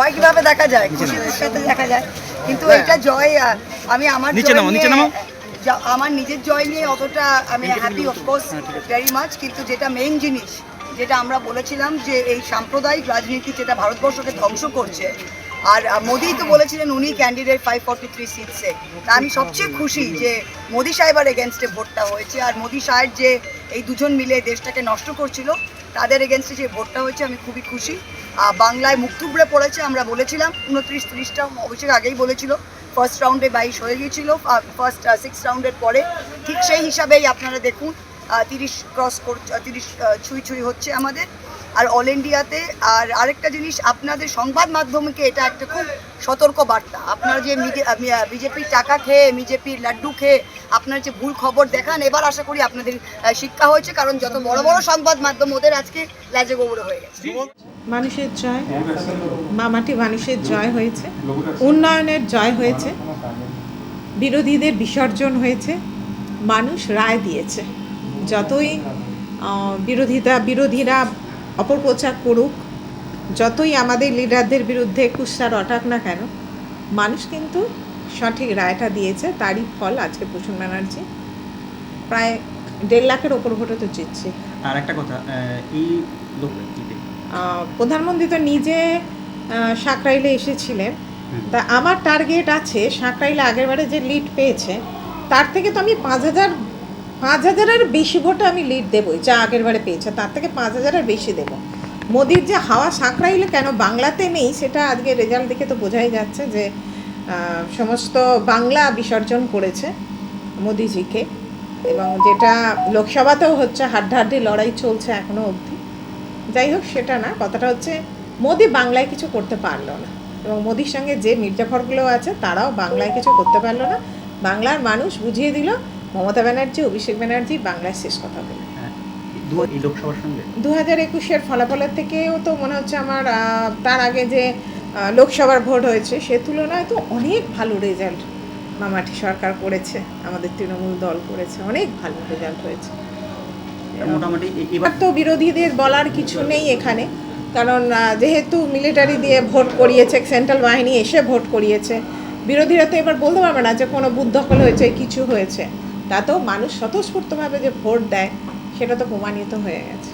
জয় কীভাবে দেখা যায় খুশির সাথে দেখা যায়। কিন্তু এটা জয় আমি আমার নিচে নামো নিচে নামো। আমার নিজের জয় নিয়ে অতটা আমি হ্যাপি অফকোর্স ভেরি মাচ কিন্তু যেটা মেইন জিনিস যেটা আমরা বলেছিলাম যে এই সাম্প্রদায়িক রাজনীতি যেটা ভারতবর্ষকে ধ্বংস করছে আর মোদি তো বলেছিলেন উনি ক্যান্ডিডেট ফাইভ ফর্টি থ্রি সিটসে তা আমি সবচেয়ে খুশি যে মোদি সাহেবের এগেনস্টে ভোটটা হয়েছে আর মোদি সাহেব যে এই দুজন মিলে দেশটাকে নষ্ট করছিল তাদের এগেনস্টে যে ভোটটা হয়েছে আমি খুবই খুশি। আহ, বাংলায় মুখ পড়েছে আমরা বলেছিলাম উনত্রিশ ত্রিশটা অভিষেক আগেই বলেছিল। ফার্স্ট রাউন্ডে বাইশ হয়ে গিয়েছিল ফার্স্ট সিক্স রাউন্ডের পরে ঠিক সেই হিসাবেই আপনারা দেখুন তিরিশ ক্রস তিরিশ ছুঁই ছুঁই হচ্ছে আমাদের। আর অল ইন্ডিয়াতে, আর আরেকটা জিনিস, আপনাদের সংবাদ মাধ্যমকে এটা একটা খুব সতর্ক বার্তা। আপনারা যে বিজেপির টাকা খেয়ে, বিজেপির লাড্ডু খেয়ে আপনারা যে ভুল খবর দেখান, এবার আশা করি আপনাদের শিক্ষা হয়েছে, কারণ যত বড় বড় সংবাদ মাধ্যম ওদের আজকে লাজে গোবরে হয়ে গেছে। মানুষের জয় মামাটি মানুষের জয় হয়েছে, উন্নয়নের জয় হয়েছে, বিরোধীদের বিসর্জন হয়েছে, মানুষ রায় দিয়েছে। যতই বিরোধিতা বিরোধীরা অপপ্রচার করুক যতই আমাদের লিডারদের বিরুদ্ধে কুৎসা রটাক না কেন মানুষ কিন্তু সঠিক রায়টা দিয়েছে তারই ফল আজকে প্রসূন ব্যানার্জি। প্রায় দেড় লাখের ওপর ভোটে তো জিতছে। আর একটা কথা এই প্রধানমন্ত্রী তো নিজে সাকরাইলে এসেছিলেন। তা আমার টার্গেট আছে সাকরাইলে আগেরবারে যে লিড পেয়েছে তার থেকে তো আমি পাঁচ হাজার পাঁচ হাজারের বেশি ভোটে আমি লিড দেবই, যা আগেরবারে পেয়েছে, তার থেকে পাঁচ হাজারের বেশি দেবো। মোদির যে হাওয়া সাকরাইলে কেন বাংলাতে নেই, সেটা আজকে রেজাল্ট দেখে তো বোঝাই যাচ্ছে যে সমস্ত বাংলা বিসর্জন করেছে মোদিজিকে, এবং যেটা লোকসভাতেও হচ্ছে, হাড্ডাহাড্ডি লড়াই চলছে এখনও অবধি। যাই হোক, সেটা না, কথাটা হচ্ছে মোদি বাংলায় কিছু করতে পারল না, এবং মোদির সঙ্গে যে মির্জাফরগুলো আছে, তারাও বাংলায় কিছু করতে পারল না। বাংলার মানুষ বুঝিয়ে দিল মমতা ব্যানার্জি অভিষেক ব্যানার্জি বাংলায় শেষ কথা বলে। হ্যাঁ, দু- হাজার একুশের ফলাফলের থেকেও তো মনে হচ্ছে আমার তার আগে যে লোকসভার ভোট হয়েছে সে তুলনায় তো অনেক ভালো রেজাল্ট মামাটি সরকার করেছে আমাদের তৃণমূল দল করেছে অনেক ভালো রেজাল্ট হয়েছে। মোটামুটি এবার এবার তো বিরোধীদের বলার কিছু নেই এখানে কারণ যেহেতু মিলিটারি দিয়ে ভোট করিয়েছে সেন্ট্রাল বাহিনী এসে ভোট করিয়েছে বিরোধীরা তো এবার বলতে পারবে না যে কোনো দখল হয়েছে কিছু হয়েছে। তাতেও মানুষ স্বতঃস্ফূর্তভাবে যে ভোট দেয় সেটা তো প্রমাণিত হয়ে গেছে।